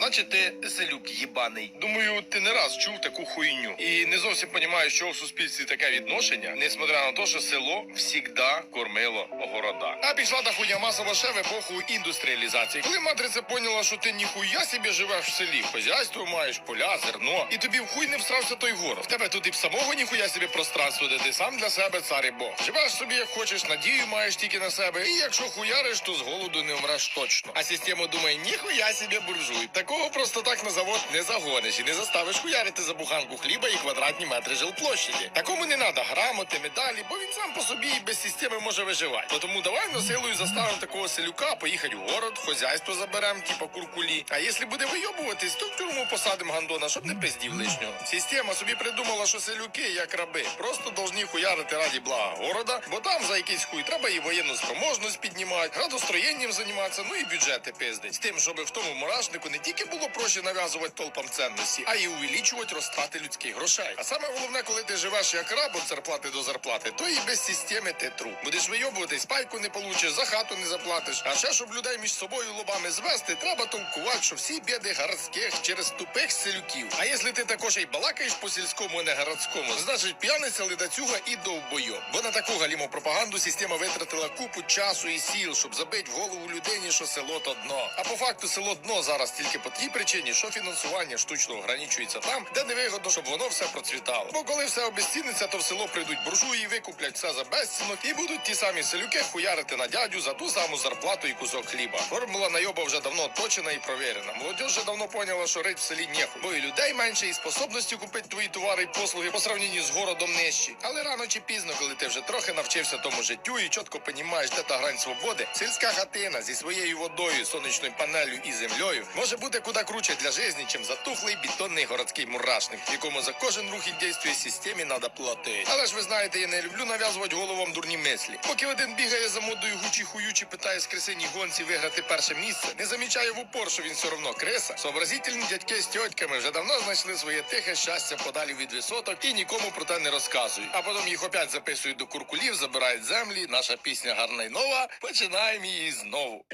Значить, ти селюк їбаний. Думаю, ти не раз чув таку хуйню. І не зовсім розумієш, що в суспільстві таке відношення, несмотря на те, що село всігда кормило города. А пішла та хуйня масова ще в епоху індустріалізації. Коли матриця поняла, що ти ніхуя собі живеш в селі, хозяйство маєш, поля, зерно, і тобі в хуй не всрався той город. В тебе тут і в самого ніхуя собі пространство, де ти сам для себе цар і бог. Живеш собі як хочеш, надію маєш тільки на себе. І якщо хуяриш, то з голоду не вмреш точно. А система думає, ніхуя собі буржуй. Такого просто так на завод не загониш і не заставиш хуярити за буханку хліба і квадратні метри жилплощаді. Такому не треба грамоти, медалі, бо він сам по собі і без системи може виживати. Тому давай на силою заставимо такого селюка поїхати в город, хозяйство заберем, типа куркулі. А якщо буде вийобуватись, то в тюрму посадимо гандона, щоб не пиздів лишнього. Система собі придумала, що селюки, як раби, просто должні хуярити раді блага города, бо там за якийсь хуй треба і воєнну спроможність піднімати, градостроєнням займатися, ну і бюджети пиздить. З тим, щоб в тому мурашнику не тільки було проще нав'язувати толпам цінності, а й увеличувати розтрати людських грошей. А саме головне, коли ти живеш як раб від зарплати до зарплати, то і без системи ти тру. Будеш вийобуватись, пайку не получиш, за хату не заплатиш. А ще щоб людей між собою лобами звести, треба толкувати, що всі біди городських через тупих селюків. А якщо ти також і балакаєш по сільському, а не городському, значить п'яниця ледацюга і довбойо. Бо на таку галіму пропаганду система витратила купу часу і сіл, щоб забити в голову людині, що село то дно. А по факту село дно зараз тільки по тій причині, що фінансування штучно ограничується там, де не вигодно, щоб воно все процвітало. Бо коли все обезціниться, то в село прийдуть буржуї, викуплять все за безцінок і будуть ті самі селюки хуярити на дядю за ту саму зарплату і кусок хліба. Формула найоба вже давно точена і провірена. Молодь вже давно поняла, що рить в селі нехуй, бо і людей менше, і способності купити твої товари і послуги по сравненню з городом нижчі. Але рано чи пізно, коли ти вже трохи навчився тому життю і чітко понімаєш, де та грань свободи, сільська хатина зі своєю водою, сонячною панелью і землею може бути куди круче для житті, чим затухлий бетонний городський мурашник, якому за кожен рух і дійствує системі треба платити. Але ж ви знаєте, я не люблю нав'язувати головам дурні мислі. Поки один бігає за модою гучі хуючі, питає з крисині гонці виграти перше місце, не замічає в упор, що він все одно криса. Сообразительні дядьки з тьотьками вже давно знайшли своє тихе щастя подалі від висоток і нікому про те не розказують. А потім їх опять записують до куркулів, забирають землі. Наша пісня гарна й нова. Починаємо її знову.